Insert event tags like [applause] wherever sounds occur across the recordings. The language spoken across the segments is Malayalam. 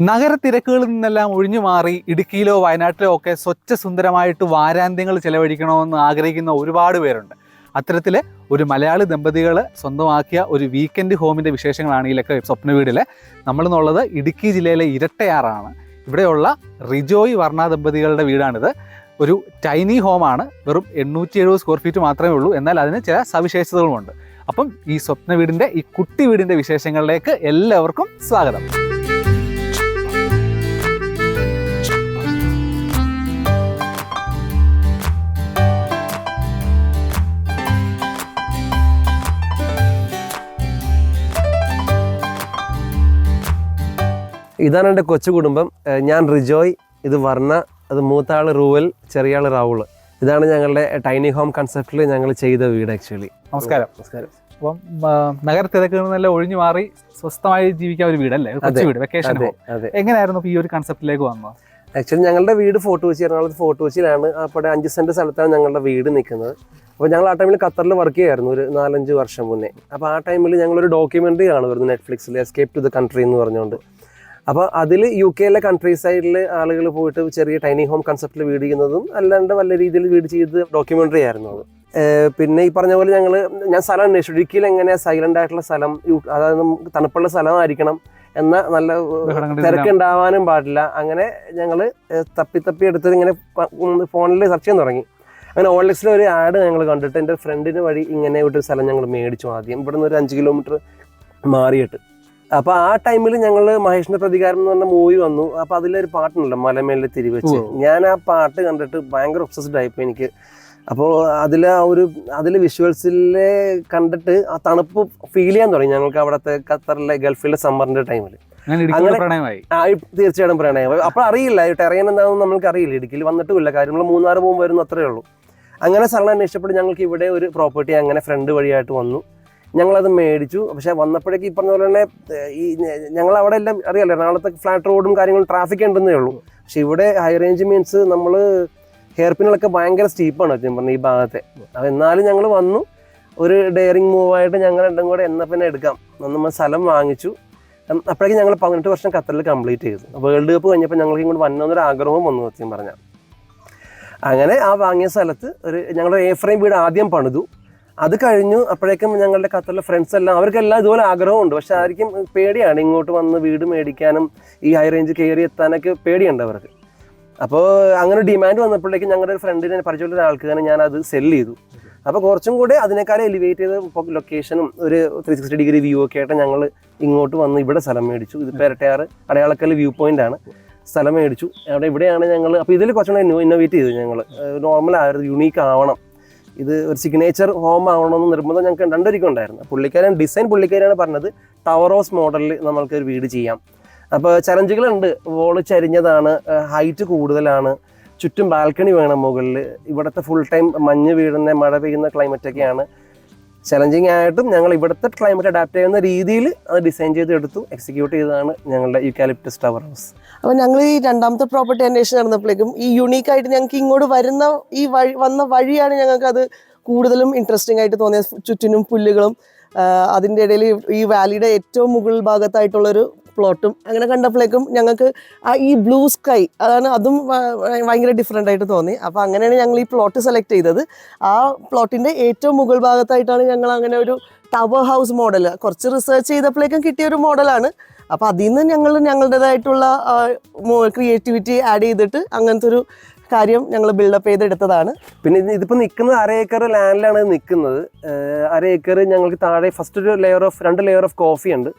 നഗരത്തിരക്കുകളിൽ നിന്നെല്ലാം ഒഴിഞ്ഞു മാറി ഇടുക്കിയിലോ വയനാട്ടിലോ ഒക്കെ സ്വച്ഛ സുന്ദരമായിട്ട് വാരാന്ത്യങ്ങൾ ചെലവഴിക്കണമെന്ന് ആഗ്രഹിക്കുന്ന ഒരുപാട് പേരുണ്ട്. അത്തരത്തിൽ ഒരു മലയാളി ദമ്പതികൾ സ്വന്തമാക്കിയ ഒരു വീക്കെൻഡ് ഹോമിന്റെ വിശേഷങ്ങളാണ് ഈ ലക്ക സ്വപ്ന വീടിൽ നമ്മളെന്നുള്ളത് ഇടുക്കി ജില്ലയിലെ ഇരട്ടയാറാണ്. ഇവിടെയുള്ള റിജോയ് വർണ ദമ്പതികളുടെ വീടാണിത്. ഒരു ടൈനി ഹോമാണ് വെറും എണ്ണൂറ്റി എഴുപത് സ്ക്വയർ ഫീറ്റ് മാത്രമേ ഉള്ളൂ. എന്നാൽ അതിന് ചില സവിശേഷതകളുമുണ്ട്. അപ്പം ഈ സ്വപ്ന വീടിന്റെ ഈ കുട്ടി വീടിന്റെ വിശേഷങ്ങളിലേക്ക് എല്ലാവർക്കും സ്വാഗതം. ഇതാണ് എന്റെ കൊച്ചു കുടുംബം. ഞാൻ റിജോയ് ഇത് വർണ അത് മൂത്താൾ റൂവൽ ചെറിയാൾ റാവുൾ ഇതാണ് ഞങ്ങളുടെ ടൈനി ഹോം കൺസെപ്റ്റിൽ ഞങ്ങൾ ചെയ്ത വീട് ആക്ച്വലി. നമസ്കാരം. നമസ്കാരം. അപ്പം നഗരത്തിരക്കിൽ നിന്നെല്ലാം ഒഴിഞ്ഞു മാറി സ്വസ്ഥമായി ജീവിക്കാൻ ഒരു വീടല്ലേ? ഒരു കൊച്ചു വീട് വെക്കേഷൻ എങ്ങനെയായിരുന്നു ഈ ഒരു കൺസെപ്റ്റിലേക്ക് വന്നത്? ആക്ച്വലി ഞങ്ങളുടെ വീട് ഫോർട്ട് കൊച്ചി എറണാകുളത്ത് ഫോർട്ട് കൊച്ചിയിലാണ് അപ്പോൾ അഞ്ച് സെന്റ് സ്ഥലത്താണ് ഞങ്ങളുടെ വീട് നിൽക്കുന്നത്. അപ്പോൾ ഞങ്ങൾ ആ ടൈമിൽ ഖത്തറിൽ വർക്ക് ചെയ്യായിരുന്നു ഒരു നാലഞ്ച് വർഷം മുന്നേ. അപ്പോൾ ആ ടൈമിൽ ഞങ്ങളൊരു ഡോക്യുമെന്ററി കാണുമായിരുന്നു നെറ്റ്ഫ്ലിക്സിൽ എസ്കേപ്പ് ടു ദ കൺട്രി എന്ന് പറഞ്ഞുകൊണ്ട്. അപ്പോൾ അതിൽ യു കെയിലെ കൺട്രി സൈഡിൽ ആളുകൾ പോയിട്ട് ചെറിയ ടൈനി ഹോം കൺസെപ്റ്റിൽ വീട് ചെയ്യുന്നതും അല്ലാണ്ട് നല്ല രീതിയിൽ വീട് ചെയ്ത് ഡോക്യുമെന്ററി ആയിരുന്നു അത്. പിന്നെ ഈ പറഞ്ഞ പോലെ ഞങ്ങൾ ഞാൻ സ്ഥലം അന്വേഷിച്ചു. ഇടുക്കിയിൽ എങ്ങനെ സൈലന്റ് ആയിട്ടുള്ള സ്ഥലം അതായത് തണുപ്പുള്ള സ്ഥലമായിരിക്കണം എന്ന നല്ല തിരക്കുണ്ടാവാനും പാടില്ല. അങ്ങനെ ഞങ്ങൾ തപ്പി തപ്പി എടുത്തത് ഇങ്ങനെ ഫോണിൽ സെർച്ച് ചെയ്യാൻ തുടങ്ങി. അങ്ങനെ ഓൺലൈൻസിലെ ഒരു ആഡ് ഞങ്ങൾ കണ്ടിട്ട് എന്റെ ഫ്രണ്ടിന് വഴി ഇങ്ങനെ ഒരു സ്ഥലം ഞങ്ങൾ മേടിച്ചു ആദ്യം. ഇവിടെ നിന്ന് ഒരു അഞ്ച് കിലോമീറ്റർ മാറിയിട്ട്. അപ്പോൾ ആ ടൈമിൽ ഞങ്ങൾ മഹേഷിന്റെ പ്രതികാരം എന്ന് പറഞ്ഞ മൂവി വന്നു. അപ്പൊ അതിലൊരു പാട്ടുണ്ടല്ലോ മലമേലെ തിരിവെച്ച്. ഞാൻ ആ പാട്ട് കണ്ടിട്ട് ഭയങ്കര ഒബ്സസ്ഡ് ആയിപ്പോ എനിക്ക്. അപ്പോൾ അതിൽ ആ ഒരു അതിൽ വിഷ്വൽസിലെ കണ്ടിട്ട് ആ തണുപ്പ് ഫീൽ ചെയ്യാൻ തുടങ്ങി ഞങ്ങൾക്ക് അവിടുത്തെ ഖത്തറിലെ ഗൾഫിലെ സമ്മറിന്റെ ടൈമിൽ അങ്ങനെ- പ്രണയമായി. തീർച്ചയായിട്ടും അപ്പോൾ അറിയില്ല ടെറയൻ എന്താണെന്ന് നമ്മൾക്ക് അറിയില്ല. ഇടുക്കിയിൽ വന്നിട്ടുമില്ല കാര്യം നമ്മൾ മൂന്നാറ് പോകുമ്പോൾ വരുന്നു അത്രേ ഉള്ളൂ. അങ്ങനെ സ്ഥലം അന്വേഷിച്ചപ്പോൾ ഞങ്ങൾക്ക് ഇവിടെ ഒരു പ്രോപ്പർട്ടി അങ്ങനെ ഫ്രണ്ട് വഴിയായിട്ട് വന്നു. ഞങ്ങളത് മേടിച്ചു. പക്ഷെ വന്നപ്പോഴേക്ക് ഈ പറഞ്ഞ പോലെ തന്നെ ഈ ഞങ്ങൾ അവിടെ എല്ലാം അറിയാലോ എറണാകുളത്തെ ഫ്ലാറ്റ് റോഡും കാര്യങ്ങളും ട്രാഫിക് ഉണ്ടെന്നേ ഉള്ളൂ. പക്ഷെ ഇവിടെ ഹൈ റേഞ്ച് മീൻസ് നമ്മൾ ഹെയർ പിന്നുകളൊക്കെ ഭയങ്കര സ്റ്റീപ്പാണ് സത്യം പറഞ്ഞ ഈ ഭാഗത്തെ. അപ്പോൾ എന്നാലും ഞങ്ങൾ വന്നു. ഒരു ഡെയറിങ് മൂവായിട്ട് ഞങ്ങൾ രണ്ടും കൂടെ എന്നാ പിന്നെ എടുക്കാം. നമ്മൾ സ്ഥലം വാങ്ങിച്ചു. അപ്പോഴേക്കും ഞങ്ങൾ പതിനെട്ട് വർഷം ഖത്തറിൽ കംപ്ലീറ്റ് ചെയ്തു. വേൾഡ് കപ്പ് കഴിഞ്ഞപ്പോൾ ഞങ്ങൾക്ക് ഇങ്ങോട്ട് വന്നൊരു ആഗ്രഹവും വന്നു സത്യം പറഞ്ഞാൽ അങ്ങനെ ആ വാങ്ങിയ സ്ഥലത്ത് ഒരു ഞങ്ങളുടെ എ ഫ്രെയിം വീട് ആദ്യം പണിതു. അത് കഴിഞ്ഞു അപ്പോഴേക്കും ഞങ്ങളുടെ ഖത്തറിലെ ഫ്രണ്ട്സ് എല്ലാം അവർക്കെല്ലാം ഇതുപോലെ ആഗ്രഹമുണ്ട്. പക്ഷെ ആയിരിക്കും പേടിയാണ് ഇങ്ങോട്ട് വന്ന് വീട് മേടിക്കാനും ഈ ഹൈ റേഞ്ച് കയറി എത്താനൊക്കെ പേടിയുണ്ട് അവർക്ക്. അപ്പോൾ അങ്ങനെ ഡിമാൻഡ് വന്നപ്പോഴേക്കും ഞങ്ങളുടെ ഒരു ഫ്രണ്ടിനെ പരിചയമുള്ള ഒരാൾക്ക് തന്നെ ഞാൻ അത് സെൽ ചെയ്തു. അപ്പോൾ കുറച്ചും കൂടെ അതിനേക്കാൾ എലിവേറ്റ് ചെയ്ത് ഇപ്പോൾ ലൊക്കേഷനും ഒരു ത്രീ സിക്സ്റ്റി ഡിഗ്രി വ്യൂ ഒക്കെ ആയിട്ട് ഞങ്ങൾ ഇങ്ങോട്ട് വന്ന് ഇവിടെ സ്ഥലം മേടിച്ചു. ഇത് പെരട്ടയാറ് അടയാളക്കൽ വ്യൂ പോയിന്റ് ആണ്. സ്ഥലം മേടിച്ചു. അവിടെ ഇവിടെയാണ് ഞങ്ങൾ അപ്പോൾ ഇതിൽ കുറച്ചുകൂടെ ഇന്നോവേറ്റ് ചെയ്തു ഞങ്ങൾ. നോർമൽ ആയിരുന്നു യുണീക്ക് ആവണം. ഇത് ഒരു സിഗ്നേച്ചർ ഹോം ആവണമെന്ന് നിർബന്ധം ഞങ്ങൾക്ക് രണ്ടൊരിക്കും ഉണ്ടായിരുന്നു. പുള്ളിക്കാരൻ ഡിസൈൻ പുള്ളിക്കാരാണ് പറഞ്ഞത് ടവർ ഹൗസ് മോഡലിൽ നമ്മൾക്ക് ഒരു വീട് ചെയ്യാം. അപ്പോൾ ചലഞ്ചുകളുണ്ട്. വോൾ ചരിഞ്ഞതാണ് ഹൈറ്റ് കൂടുതലാണ്. ചുറ്റും ബാൽക്കണി വേണം മുകളിൽ ഇവിടുത്തെ ഫുൾ ടൈം മഞ്ഞ് വീഴുന്ന മഴ പെയ്യുന്ന ക്ലൈമറ്റ് ഒക്കെയാണ്. ചലഞ്ചിങ് ആയിട്ടും ഞങ്ങൾ ഇവിടുത്തെ ക്ലൈമറ്റ് അഡാപ്റ്റ് ചെയ്യുന്ന രീതിയിൽ അത് ഡിസൈൻ ചെയ്ത് എടുത്തു എക്സിക്യൂട്ട് ചെയ്തതാണ് ഞങ്ങളുടെ യുക്കാലിപ്റ്റസ് ടവർ ഹൗസ് അപ്പൊ ഞങ്ങൾ ഈ രണ്ടാമത്തെ പ്രോപ്പർട്ടി അന്വേഷണം നടന്നപ്പോഴേക്കും ഈ യുണീക്ക് ആയിട്ട് ഞങ്ങൾക്ക് ഇങ്ങോട്ട് വരുന്ന ഈ വഴി വന്ന വഴിയാണ് ഞങ്ങൾക്ക് അത് കൂടുതലും ഇൻട്രസ്റ്റിംഗ് ആയിട്ട് തോന്നിയത്. ചുറ്റിനും പുല്ലുകളും അതിന്റെ ഇടയിൽ ഈ വാലിയുടെ ഏറ്റവും മുകൾ ഭാഗത്തായിട്ടുള്ളൊരു പ്ലോട്ടും അങ്ങനെ കണ്ടപ്പോഴേക്കും ഞങ്ങൾക്ക് ആ ഈ ബ്ലൂ സ്കൈ അതാണ് അതും ഭയങ്കര ഡിഫറെന്റ് ആയിട്ട് തോന്നി. അപ്പോൾ അങ്ങനെയാണ് ഞങ്ങൾ ഈ പ്ലോട്ട് സെലക്ട് ചെയ്തത്. ആ പ്ലോട്ടിന്റെ ഏറ്റവും മുകൾ ഭാഗത്തായിട്ടാണ് ഞങ്ങൾ അങ്ങനെ ഒരു ടവർ ഹൗസ് മോഡൽ കുറച്ച് റിസർച്ച് ചെയ്തപ്പോഴേക്കും കിട്ടിയ ഒരു മോഡലാണ് അപ്പോൾ അതിൽ നിന്ന് ഞങ്ങൾ ഞങ്ങളുടേതായിട്ടുള്ള ക്രിയേറ്റിവിറ്റി ആഡ് ചെയ്തിട്ട് അങ്ങനത്തെ ഒരു കാര്യം ഞങ്ങൾ ബിൽഡപ്പ് ചെയ്തെടുത്തതാണ്. പിന്നെ ഇത് ഇതിപ്പോൾ നിൽക്കുന്നത് അര ഏക്കർ ലാൻഡിലാണ് നിൽക്കുന്നത്. അര ഏക്കർ ഞങ്ങൾക്ക് താഴെ ഫസ്റ്റ് ഒരു ലെയർ ഓഫ് രണ്ട് ലെയർ ഓഫ് കോഫി ഉണ്ട്.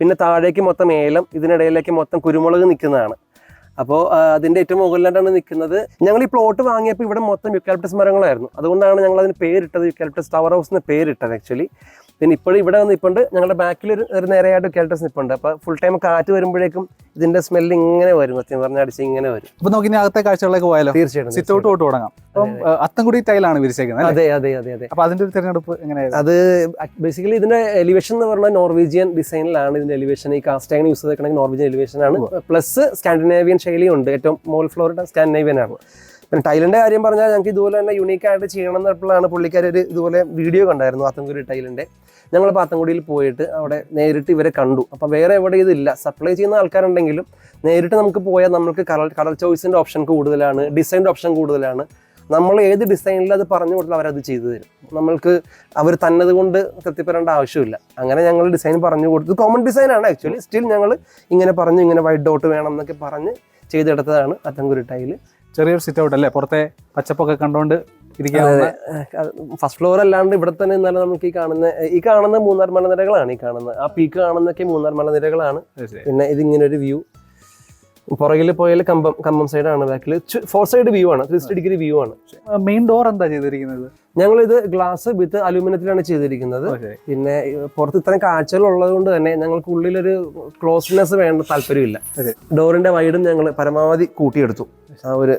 പിന്നെ താഴേക്ക് മൊത്തം ഏലം ഇതിനിടയിലേക്ക് മൊത്തം കുരുമുളക് നിൽക്കുന്നതാണ്. അപ്പോൾ അതിന്റെ ഏറ്റവും മുകളിലായിട്ടാണ് നിൽക്കുന്നത്. ഞങ്ങൾ ഈ പ്ലോട്ട് വാങ്ങിയപ്പോൾ ഇവിടെ മൊത്തം യുക്കാലിപ്റ്റസ് മരങ്ങളായിരുന്നു. അതുകൊണ്ടാണ് ഞങ്ങൾ അതിന് പേരിട്ടത് യുക്കാലിപ്റ്റസ് ടവർ ഹൗസ് പേരിട്ടത് ആക്ച്വലി പിന്നെ ഇപ്പോഴും ഇവിടെ വന്ന് നിൽപ്പുണ്ട് ഞങ്ങളുടെ ബാക്കിൽ ഒരു ഒരു നേരെയായിട്ട് കേൾട്ടസ് നിൽപ്പുണ്ട് അപ്പോൾ ഫുൾ ടൈം കാറ്റ് വരുമ്പോഴേക്കും ഇതിന്റെ സ്മെല്ല് ഇങ്ങനെ വരും. സത്യം പറഞ്ഞാൽ അടിച്ച് ഇങ്ങനെ വരും. അപ്പൊ നമുക്ക് ഇനി അകത്തെ കാഴ്ചകളിലേക്ക് പോയാലോ? തീർച്ചയായിട്ടും തൊട്ട് തുടങ്ങാം. അപ്പം അത്തംകുടി ടൈലാണ് വിരിച്ചേക്കുന്നത്? അതെ അതെ അതെ അതെ. അപ്പൊ അതിന്റെ ഒരു തിരഞ്ഞെടുപ്പ് എങ്ങനെയായിരുന്നു? അത് ബേസിക്കലി ഇതിന്റെ എലിവേഷൻ എന്ന് പറഞ്ഞാൽ നോർവീജിയൻ ഡിസൈനിലാണ് ഇതിന്റെ എലിവേഷൻ ഈ കാസ്റ്റ് യൂസ് ചെയ്തിട്ടുണ്ടെങ്കിൽ നോർവീജിയൻ എലിവേഷൻ ആണ്. പ്ലസ് സ്കാൻഡിനേവിയൻ ശൈലിയുണ്ട് ഏറ്റവും മോൾ ഫ്ലോറിന്റെ സ്കാൻഡിനേവിയൻ ആണ്. ടൈലിന്റെ കാര്യം പറഞ്ഞാൽ ഞങ്ങൾക്ക് ഇതുപോലെ തന്നെ യുണീക്ക് ആയിട്ട് ചെയ്യണം എന്നപ്പോഴാണ് പുള്ളിക്കാർ ഒരു ഇതുപോലെ വീഡിയോ കണ്ടായിരുന്നു ആത്തൻകുടി ടൈലിന്റെ ഞങ്ങൾ പാത്തൻകുടിയിൽ പോയിട്ട് അവിടെ നേരിട്ട് ഇവരെ കണ്ടു. അപ്പം വേറെ എവിടെ ഇതില്ല. സപ്ലൈ ചെയ്യുന്ന ആൾക്കാരുണ്ടെങ്കിലും നേരിട്ട് നമുക്ക് പോയാൽ നമുക്ക് കളർ കളർ ചോയ്സിന്റെ ഓപ്ഷൻ കൂടുതലാണ് ഡിസൈന്റെ ഓപ്ഷൻ കൂടുതലാണ്. നമ്മൾ ഏത് ഡിസൈനിൽ അത് പറഞ്ഞു കൊടുത്താൽ അവരത് ചെയ്തു തരും. നമ്മൾക്ക് അവർ തന്നത് കൊണ്ട് തൃപ്തിപ്പെടേണ്ട ആവശ്യമില്ല. അങ്ങനെ ഞങ്ങൾ ഡിസൈൻ പറഞ്ഞു കൊടുത്തു. കോമൺ ഡിസൈൻ ആണ് ആക്ച്വലി സ്റ്റിൽ ഞങ്ങൾ ഇങ്ങനെ പറഞ്ഞു ഇങ്ങനെ വൈറ്റ് ഡോട്ട് വേണം എന്നൊക്കെ പറഞ്ഞ് ചെയ്തെടുത്തതാണ് അത്തങ്കുരി ടൈൽ. ചെറിയൊരു സിറ്റ് ഔട്ട് അല്ലേ? പുറത്തെ പച്ചപ്പൊക്കെ കണ്ടോണ്ട് ഫസ്റ്റ് ഫ്ലോർ അല്ലാണ്ട് ഇവിടെ തന്നെ ഇന്നലെ നമുക്ക് ഈ കാണുന്ന ഈ കാണുന്ന മൂന്നാർ മലനിരകളാണ് ഈ കാണുന്നത്. ആ പീക്ക് കാണുന്നൊക്കെ മൂന്നാർ മലനിരകളാണ്. പിന്നെ ഇതിങ്ങനെ ഒരു വ്യൂ പുറകിൽ പോയാൽ കമ്പം കമ്പം ആണ് ബാക്കിൽ. ഫോർ സൈഡ് വ്യൂ ആണ്. ത്രീ ഡിഗ്രി വ്യൂ ആണ്. മെയിൻ ഡോർ എന്താ ചെയ്തിരിക്കുന്നത്? ഞങ്ങൾ ഇത് ഗ്ലാസ് വിത്ത് അലൂമിനിയത്തിലാണ് ചെയ്തിരിക്കുന്നത് പിന്നെ പുറത്ത് ഇത്രയും കാഴ്ചകൾ ഉള്ളത് കൊണ്ട് തന്നെ ഞങ്ങൾക്ക് ഉള്ളിലൊരു ക്ലോസ്നെസ് വേണ്ട താല്പര്യമില്ല. ഡോറിന്റെ വൈഡും ഞങ്ങൾ പരമാവധി കൂട്ടിയെടുത്തു. ആ ഒരു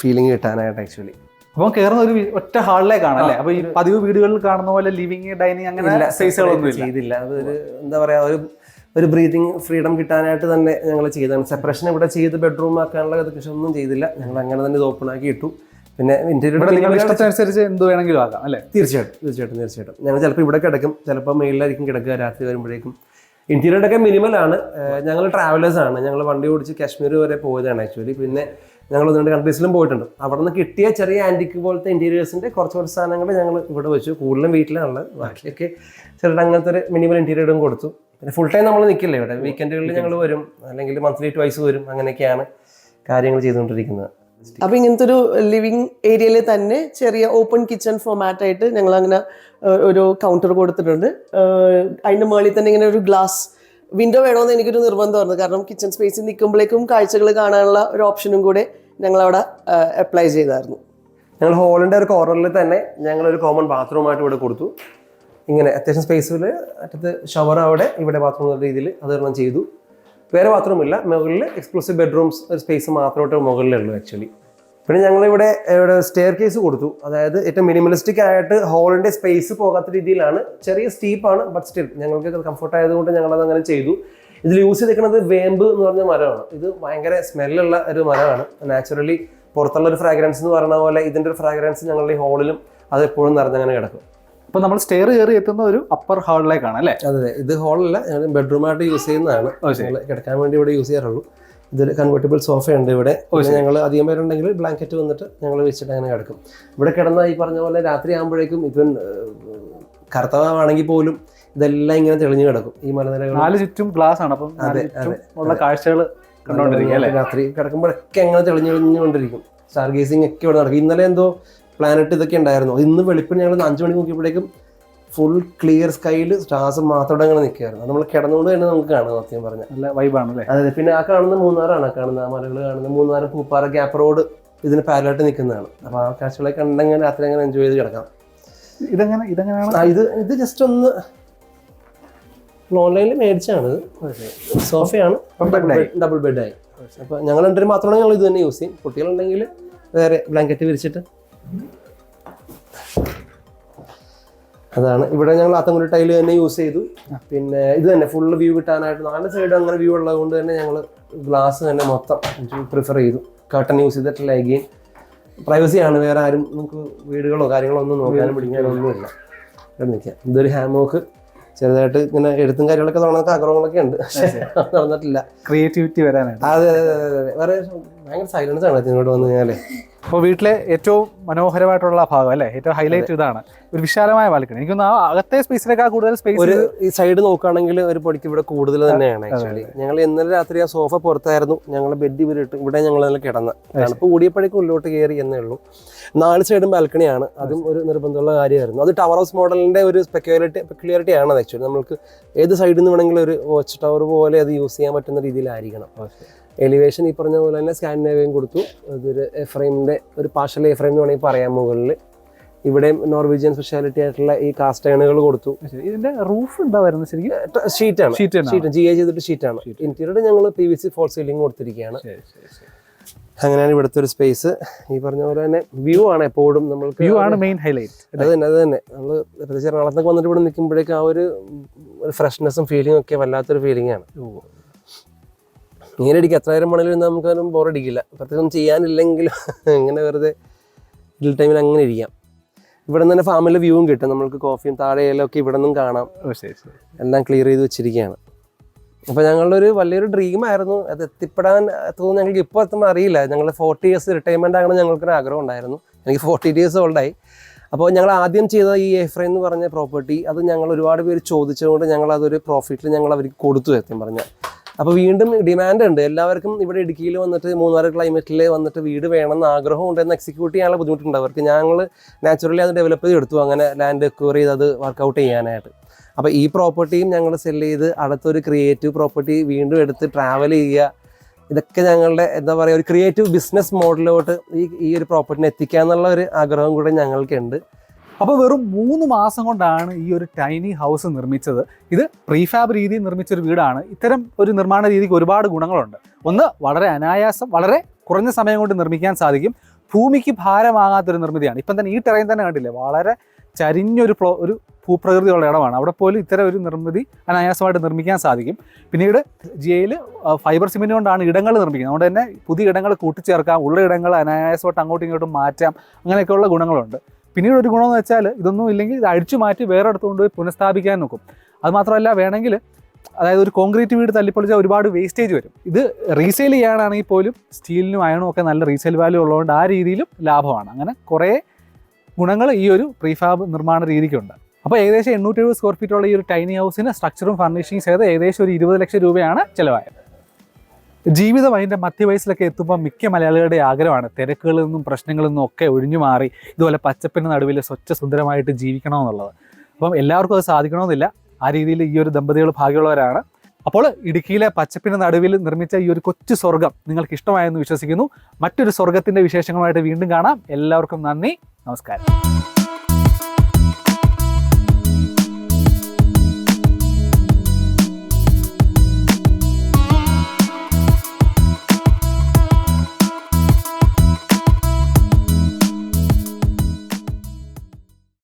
ഫീലിംഗ് കിട്ടാനായിട്ട് ആക്ച്വലി അപ്പം കയറുന്ന ഒരു ഒറ്റ ഹാളിലേക്കാണ് അല്ലേ? അപ്പൊ ഈ പതിവ് വീടുകളിൽ കാണുന്ന പോലെ ലിവിങ് ഡൈനിങ് അങ്ങനെ സ്പേസുകളൊന്നും ചെയ്തില്ല. അതൊരു എന്താ പറയാ ഒരു ഒരു ബ്രീതിങ് ഫ്രീഡം കിട്ടാനായിട്ട് തന്നെ ഞങ്ങൾ ചെയ്തതാണ്. സെപ്പറേഷൻ ഇവിടെ ചെയ്ത് ബെഡ്റൂം ആക്കാനുള്ള പക്ഷെ ഒന്നും ചെയ്തില്ല. ഞങ്ങൾ അങ്ങനെ തന്നെ ഇത് ഓപ്പൺ ആക്കി ഇട്ടു. പിന്നെ ഇന്റീരിയർ ഇഷ്ടത്തിനനുസരിച്ച് എന്ത് വേണമെങ്കിലും ആകാം അല്ലേ? തീർച്ചയായിട്ടും തീർച്ചയായിട്ടും തീർച്ചയായിട്ടും. ഞങ്ങൾ ചിലപ്പോൾ ഇവിടെ കിടക്കും. ചിലപ്പോൾ മെയിലായിരിക്കും കിടക്കുക രാത്രി വരുമ്പോഴേക്കും. ഇന്റീരിയറൊക്കെ മിനിമൽ ആണ്. ഞങ്ങൾ ട്രാവലേഴ്സ് ആണ്. ഞങ്ങൾ വണ്ടി ഓടിച്ച് കാശ്മീർ വരെ പോയതാണ് ആക്ച്വലി പിന്നെ ഞങ്ങൾ ഒന്ന് രണ്ട് കൺട്രീസിലും പോയിട്ടുണ്ട്. അവിടെ നിന്ന് കിട്ടിയ ചെറിയ ആന്റിക്ക് പോലത്തെ ഇന്റീരിയേഴ്സിന്റെ കുറച്ച് കുറച്ച് സാധനങ്ങൾ ഞങ്ങൾ ഇവിടെ വെച്ചു. കൂടുതലും വീട്ടിലാണുള്ളത്. ബാക്കിയൊക്കെ ചെറുത് അങ്ങനത്തെ ഒരു മിനിമം ഇന്റീരിയറും കൊടുത്തു. പിന്നെ ഫുൾ ടൈം നമ്മൾ നിൽക്കില്ല ഇവിടെ? വീക്കെൻഡുകളിൽ ഞങ്ങൾ വരും. അല്ലെങ്കിൽ മന്ത്ലി ട്വൈസ് വരും. അങ്ങനെയൊക്കെയാണ് കാര്യങ്ങൾ ചെയ്തുകൊണ്ടിരിക്കുന്നത്. അപ്പൊ ഇങ്ങനത്തെ ഒരു ലിവിങ് ഏരിയയിൽ തന്നെ ചെറിയ ഓപ്പൺ കിച്ചൺ ഫോമാറ്റ് ആയിട്ട് ഞങ്ങൾ അങ്ങനെ ഒരു കൗണ്ടർ കൊടുത്തിട്ടുണ്ട്. അതിന്റെ മുകളിൽ തന്നെ ഇങ്ങനെ ഒരു ഗ്ലാസ് വിൻഡോ വേണമെന്ന് എനിക്കൊരു നിർബന്ധമായിരുന്നു കാരണം കിച്ചൺ സ്പേസിൽ നിൽക്കുമ്പോഴേക്കും കാഴ്ചകൾ കാണാനുള്ള ഒരു ഓപ്ഷനും കൂടെ ഞങ്ങൾ അവിടെ അപ്ലൈ ചെയ്തായിരുന്നു. ഞങ്ങൾ ഹോളിന്റെ ഒരു കോർണറിൽ തന്നെ ഞങ്ങൾ ഒരു കോമൺ ബാത്റൂമായിട്ട് ഇവിടെ കൊടുത്തു. ഇങ്ങനെ അത്യാവശ്യം സ്പേസിൽ അറ്റത്ത് ഷവർ അവിടെ ഇവിടെ ബാത്റൂം എന്ന രീതിയിൽ അത് ഒരെണ്ണം ചെയ്തു. വേറെ ബാത്റൂം ഇല്ല. മുകളിൽ എക്സ്ക്ലൂസീവ് ബെഡ്റൂംസ് ഒരു സ്പേസ് മാത്രമായിട്ട് മുകളിലുള്ളൂ ആക്ച്വലി പിന്നെ ഞങ്ങളിവിടെ ഇവിടെ സ്റ്റെയർ കേസ് കൊടുത്തു. അതായത് ഏറ്റവും മിനിമലിസ്റ്റിക് ആയിട്ട് ഹോളിന്റെ സ്പേസ് പോകാത്ത രീതിയിലാണ്. ചെറിയ സ്റ്റീപ്പാണ് ബട്ട് സ്റ്റിൽ ഞങ്ങൾക്ക് കംഫർട്ട് ആയതുകൊണ്ട് ഞങ്ങളത് അങ്ങനെ ചെയ്തു. ഇതിൽ യൂസ് ചെയ്തിരിക്കുന്നത് വേമ്പ് എന്ന് പറഞ്ഞ മരമാണ്. ഇത് ഭയങ്കര സ്മെല്ലുള്ള ഒരു മരമാണ്. നാച്ചുറലി പുറത്തുള്ള ഒരു ഫ്രാഗ്രൻസ് എന്ന് പറയുന്ന പോലെ ഇതിന്റെ ഒരു ഫ്രാഗ്രൻസ് ഞങ്ങളുടെ ഈ ഹോളിലും അത് എപ്പോഴും നിറഞ്ഞങ്ങനെ കിടക്കും. അപ്പൊ നമ്മൾ സ്റ്റെയർ കയറി എത്തുന്ന ഒരു അപ്പർ ഹാളിലേക്കാണ് അല്ലേ? അതെ ഇത് ഹാളല്ല ബെഡ്റൂമായിട്ട് യൂസ് ചെയ്യുന്നതാണ്. കിടക്കാൻ വേണ്ടി ഇവിടെ യൂസ് ചെയ്യാറുള്ളൂ. ഇതൊരു കൺവെർട്ടബിൾ സോഫ ഉണ്ട് ഇവിടെ. ഞങ്ങൾ അധികം പേരുണ്ടെങ്കിൽ ബ്ലാങ്കറ്റ് വന്നിട്ട് ഞങ്ങൾ വെച്ചിട്ട് അങ്ങനെ കിടക്കും. ഇവിടെ കിടന്ന ഈ പറഞ്ഞ പോലെ രാത്രി ആകുമ്പോഴേക്കും ഇപ്പം കറുത്തവാണെങ്കിൽ പോലും ഇതെല്ലാം ഇങ്ങനെ തെളിഞ്ഞു കിടക്കും. ഈ മലനിരകൾ നാല് ചുറ്റും ഗ്ലാസ് ആണ്. അപ്പം അതെ, ഉള്ള കാഴ്ചകൾ രാത്രി കിടക്കുമ്പോഴൊക്കെ അങ്ങനെ തെളിഞ്ഞു തെളിഞ്ഞുകൊണ്ടിരിക്കും സ്റ്റാർ ഗേസിംഗ് ഒക്കെ ഇവിടെ നടക്കും. ഇന്നലെ എന്തോ പ്ലാനറ്റ് ഇതൊക്കെ ഉണ്ടായിരുന്നു. ഇന്ന് വെളുപ്പിന് ഞങ്ങൾ അഞ്ചു മണി നോക്കിയപ്പോഴേക്കും ഫുൾ ക്ലിയർ സ്കൈയിൽ സ്റ്റാർസ് മാത്രം അങ്ങനെ നിൽക്കുകയായിരുന്നു നമ്മൾ കിടന്നുകൊണ്ട് തന്നെ നമുക്ക് കാണാം സത്യം പറഞ്ഞാൽ നല്ല വൈബാണ് അല്ലേ അതെ പിന്നെ ആ കാണുന്ന മൂന്നാറാണ് ആ കാണുന്ന ആ മലകൾ കാണുന്ന മൂന്നാറ് പൂപ്പാറ ഗ്യാപ്പ് റോഡ് ഇതിന് പാരലായിട്ട് നിൽക്കുന്നതാണ് അപ്പോൾ ആ കാഴ്ചകളെ കണ്ടെങ്കിൽ രാത്രി അങ്ങനെ എൻജോയ് ചെയ്ത് കിടക്കാം. ഇതെങ്ങനെ ഇതെങ്ങനെയാണ്? ഇത് ഇത് ജസ്റ്റ് ഒന്ന് ഓൺലൈനിൽ മേടിച്ചാണ്. സോഫയാണ്. ഡബിൾ ബെഡായി ആയി. അപ്പോൾ ഞങ്ങൾ രണ്ടുപേരും മാത്രമാണ് ഞങ്ങൾ ഇത് തന്നെ യൂസ് ചെയ്യും. കുട്ടികളുണ്ടെങ്കിൽ വേറെ ബ്ലാങ്കറ്റ് വിരിച്ചിട്ട്. അതാണ്. ഇവിടെ ഞങ്ങൾ അത്തങ്കുടി ടൈൽ തന്നെ യൂസ് ചെയ്തു. പിന്നെ ഇത് തന്നെ ഫുള്ള് വ്യൂ കിട്ടാനായിട്ട് നാല് സൈഡ് അങ്ങനെ വ്യൂ ഉള്ളത് കൊണ്ട് തന്നെ ഞങ്ങൾ ഗ്ലാസ് തന്നെ മൊത്തം പ്രിഫർ ചെയ്തു. കർട്ടൻ യൂസ് ചെയ്തിട്ടില്ല എഗെയിൻ പ്രൈവസി ആണ്. വേറെ ആരും നമുക്ക് വീടുകളോ കാര്യങ്ങളോ ഒന്നും നോക്കാനും പിടിക്കാനോ ഒന്നുമില്ല ഇവിടെ നിൽക്കാം ഇതൊരു ഹാമോക്ക് ചെറുതായിട്ട് ഇങ്ങനെ എഴുത്തും കാര്യങ്ങളൊക്കെ തുടങ്ങുന്ന ആഗ്രഹങ്ങളൊക്കെ ഉണ്ട്. പക്ഷേ നടന്നിട്ടില്ല. ക്രിയേറ്റിവിറ്റി വരാനായിട്ട്. അതെ അതെ അതെ അതെ. വേറെ ഭയങ്കര സൈലൻസ് ആണ് ഇതിനോട് വന്നു കഴിഞ്ഞാലേ. അപ്പോൾ വീട്ടിലെ ഏറ്റവും മനോഹരമായിട്ടുള്ള ഭാഗം അല്ലേ? ഏറ്റവും ഹൈലൈറ്റ് ഇതാണ്. ഒരു വിശാലമായ ബാൽക്കണി എനിക്കൊന്ന് ആ അകത്തെ സ്പേസിനേക്കാൾ കൂടുതൽ സ്പേസ് ഒരു ഈ സൈഡ് നോക്കുകയാണെങ്കിൽ ഒരു പൊടിക്ക് ഇവിടെ കൂടുതൽ തന്നെയാണ് ആക്ച്വലി ഞങ്ങൾ ഇന്നലെ രാത്രി ആ സോഫ പുറത്തായിരുന്നു. ഞങ്ങൾ ബെഡ് ഇവിടെ ഇട്ട്. ഇവിടെ ഞങ്ങൾ നല്ല കിടന്ന്. തണുപ്പ് കൂടിയപ്പോഴേക്കും ഉള്ളിലോട്ട് കയറി എന്നേ ഉള്ളൂ. നാല് സൈഡും ബാൽക്കണിയാണ് അതും ഒരു നിർബന്ധമുള്ള കാര്യമായിരുന്നു. അത് ടവർ ഹൗസ് മോഡലിന്റെ ഒരു സ്പെക്യുലിറ്റി പെക്യുലാരിറ്റി ആണ് ആക്ച്വലി നമുക്ക് ഏത് സൈഡിൽ നിന്ന് വേണമെങ്കിലും ഒരു വാച്ച് ടവർ പോലെ അത് യൂസ് ചെയ്യാൻ പറ്റുന്ന രീതിയിലായിരിക്കണം. എലിവേഷൻ ഈ പറഞ്ഞ പോലെ തന്നെ സ്കാൻഡിനേവിയൻ കൊടുത്തു. അതൊരു എഫ്രൈമിന്റെ ഒരു പാർഷ്യൽ ഫ്രെയിം എന്ന് വേണമെങ്കിൽ പറയാം മുകളിൽ ഇവിടെയും നോർവീജിയൻ സ്പെഷ്യാലിറ്റി ആയിട്ടുള്ള ഈ കാസ്റ്റേണുകൾ കൊടുത്തു. ഇതിന്റെ റൂഫ് എന്താ വരുന്നത് ശരിക്കും? ഷീറ്റാണ് ഷീറ്റ് ജി എ ചെയ്തിട്ട് ഷീറ്റാണ് ഇന്റീരിയർ ഞങ്ങൾ P V C false ceiling കൊടുത്തിരിക്കുകയാണ്. അങ്ങനെയാണ് ഇവിടുത്തെ ഒരു സ്പേസ് ഈ പറഞ്ഞ പോലെ തന്നെ വ്യൂ ആണ് എപ്പോഴും നമ്മൾക്ക് വ്യൂ ആണ് മെയിൻ ഹൈലൈറ്റ് അത് തന്നെ അത് തന്നെ. നമ്മൾ പ്രത്യേകിച്ച് എറണാകുളത്തൊക്കെ വന്നിട്ട് ഇവിടെ നിൽക്കുമ്പോഴേക്കും ആ ഒരു ഒരു ഫ്രഷ്നെസ്സും ഫീലിംഗും ഒക്കെ വല്ലാത്തൊരു ഫീലിംഗ് ആണ്. ഇങ്ങനെ അടിക്കുക എത്ര നേരം വേണമെങ്കിലും നമുക്കൊന്നും ബോറടിക്കില്ല പ്രത്യേകം ചെയ്യാനില്ലെങ്കിലും [laughs] ഇങ്ങനെ വെറുതെ ഇതിൽ ടൈമിൽ അങ്ങനെ ഇരിക്കാം. ഇവിടെ നിന്ന് തന്നെ ഫാമിലെ വ്യൂവും കിട്ടും. നമ്മൾക്ക് കോഫിയും താഴെ ഒക്കെ ഇവിടെ നിന്നും കാണാം എല്ലാം ക്ലിയർ ചെയ്ത് വെച്ചിരിക്കുകയാണ്. അപ്പോൾ ഞങ്ങളുടെ ഒരു വലിയൊരു ഡ്രീമായിരുന്നു അത് എത്തിപ്പെടാൻ തോന്നുന്നു ഞങ്ങൾക്ക് ഇപ്പോൾ എത്തുമ്പോൾ അറിയില്ല. ഞങ്ങൾ ഫോർട്ടി ഇയേഴ്സ് റിട്ടയർമെന്റ് ആകണം ഞങ്ങൾക്കൊരു ആഗ്രഹം ഉണ്ടായിരുന്നു. എനിക്ക് ഫോർട്ടി ഇയേഴ്സ് ഓൾഡായി അപ്പോൾ ഞങ്ങൾ ആദ്യം ചെയ്ത ഈ എഫ്രൈ എന്ന് പറഞ്ഞ പ്രോപ്പർട്ടി അത് ഞങ്ങൾ ഒരുപാട് പേര് ചോദിച്ചതുകൊണ്ട് ഞങ്ങൾ അതൊരു പ്രോഫിറ്റിൽ ഞങ്ങൾ അവർക്ക് കൊടുത്തു സത്യം പറഞ്ഞാൽ. അപ്പോൾ വീണ്ടും ഡിമാൻഡ് ഉണ്ട്. എല്ലാവർക്കും ഇവിടെ ഇടുക്കിയിൽ വന്നിട്ട് മൂന്നാർ ക്ലൈമറ്റിൽ വന്നിട്ട് വീട് വേണം വേണമെന്ന് ആഗ്രഹം ഉണ്ടെന്ന് എക്സിക്യൂട്ട് ചെയ്യാനുള്ള ബുദ്ധിമുട്ടുണ്ട്. അവർക്ക് ഞങ്ങൾ നാച്ചുറലി അത് ഡെവലപ്പ് ചെയ്തെടുത്തു അങ്ങനെ ലാൻഡ് എക്വയർ ചെയ്ത് അത് വർക്കൗട്ട് ചെയ്യാനായിട്ട്. അപ്പോൾ ഈ പ്രോപ്പർട്ടിയും ഞങ്ങൾ സെൽ ചെയ്ത് അടുത്തൊരു ക്രിയേറ്റീവ് പ്രോപ്പർട്ടി വീണ്ടും എടുത്ത് ട്രാവൽ ചെയ്യുക. ഇതൊക്കെ ഞങ്ങളുടെ എന്താ പറയുക ഒരു ക്രിയേറ്റീവ് ബിസിനസ് മോഡലിലോട്ട് ഈ ഈ ഒരു പ്രോപ്പർട്ടിനെ എത്തിക്കുക എന്നുള്ള ഒരു ആഗ്രഹം കൂടെ ഞങ്ങൾക്കുണ്ട്. അപ്പോൾ വെറും മൂന്ന് മാസം കൊണ്ടാണ് ഈ ഒരു ടൈനി ഹൗസ് നിർമ്മിച്ചത്. ഇത് പ്രീഫാബ് രീതിയിൽ നിർമ്മിച്ച ഒരു വീടാണ്. ഇത്തരം ഒരു നിർമ്മാണ രീതിക്ക് ഒരുപാട് ഗുണങ്ങളുണ്ട്. ഒന്ന് വളരെ അനായാസം വളരെ കുറഞ്ഞ സമയം കൊണ്ട് നിർമ്മിക്കാൻ സാധിക്കും. ഭൂമിക്ക് ഭാരമാകാത്തൊരു നിർമ്മിതിയാണ്. ഇപ്പം തന്നെ ഈ ടെറൈൻ തന്നെ കണ്ടില്ലേ? വളരെ ചരിഞ്ഞൊരു പ്ലോ ഒരു ഭൂപ്രകൃതിയുള്ള ഇടമാണ്. അവിടെ പോലും ഇത്തരം ഒരു നിർമ്മിതി അനായാസമായിട്ട് നിർമ്മിക്കാൻ സാധിക്കും. പിന്നീട് ജിയയിൽ ഫൈബർ സിമെന്റ് കൊണ്ടാണ് ഇടങ്ങൾ നിർമ്മിക്കുന്നത്. അതുകൊണ്ട് തന്നെ പുതിയ ഇടങ്ങൾ കൂട്ടിച്ചേർക്കാം ഉള്ള ഇടങ്ങൾ അനായാസമായിട്ട് അങ്ങോട്ടും ഇങ്ങോട്ടും മാറ്റാം. അങ്ങനെയൊക്കെയുള്ള ഗുണങ്ങളുണ്ട്. പിന്നീട് ഒരു ഗുണമെന്ന് വെച്ചാൽ ഇതൊന്നും ഇല്ലെങ്കിൽ ഇത് അഴിച്ചു മാറ്റി വേറെ അടുത്ത് കൊണ്ടുപോയി പുനഃസ്ഥാപിക്കാൻ നോക്കും. അത് മാത്രമല്ല വേണമെങ്കിൽ അതായത് ഒരു കോൺക്രീറ്റ് വീട് തല്ലിപ്പൊളിച്ചാൽ ഒരുപാട് വേസ്റ്റേജ് വരും. ഇത് റീസെയിൽ ചെയ്യാനാണെങ്കിൽ പോലും സ്റ്റീലിനും അയണും ഒക്കെ നല്ല റീസെയിൽ വാല്യൂ ഉള്ളതുകൊണ്ട് ആ രീതിയിലും ലാഭമാണ്. അങ്ങനെ കുറേ ഗുണങ്ങൾ ഈ ഒരു പ്രീഫാബ് നിർമ്മാണ രീതിക്കുണ്ട്. അപ്പോൾ ഏകദേശം എണ്ണൂറ്റി എഴുപത് സ്ക്വയർ ഫീറ്റുള്ള ഈ ഒരു ടൈനി ഹൗസിന് സ്ട്രക്ചറും ഫർണിഷിങ്സ് ചെയ്ത് ഏകദേശം ഒരു ഇരുപത് ലക്ഷം രൂപയാണ് ചിലവായത്. ജീവിതം അതിന്റെ മധ്യവയസ്സിലൊക്കെ എത്തുമ്പോൾ മിക്ക മലയാളികളുടെ ആഗ്രഹമാണ്. തിരക്കുകളിൽ നിന്നും പ്രശ്നങ്ങളിൽ നിന്നും ഒക്കെ ഒഴിഞ്ഞു മാറി ഇതുപോലെ പച്ചപ്പിന് നടുവിൽ സ്വച്ഛ സുന്ദരമായിട്ട് ജീവിക്കണമെന്നുള്ളത്. അപ്പം എല്ലാവർക്കും അത് സാധിക്കണമെന്നില്ല. ആ രീതിയിൽ ഈ ഒരു ദമ്പതികൾ ഭാഗ്യമുള്ളവരാണ്. അപ്പോൾ ഇടുക്കിയിലെ പച്ചപ്പിന് നടുവിൽ നിർമ്മിച്ച ഈ ഒരു കൊച്ചു സ്വർഗം നിങ്ങൾക്ക് ഇഷ്ടമായെന്ന് വിശ്വസിക്കുന്നു. മറ്റൊരു സ്വർഗത്തിന്റെ വിശേഷങ്ങളുമായിട്ട് വീണ്ടും കാണാം. എല്ലാവർക്കും നന്ദി. നമസ്കാരം.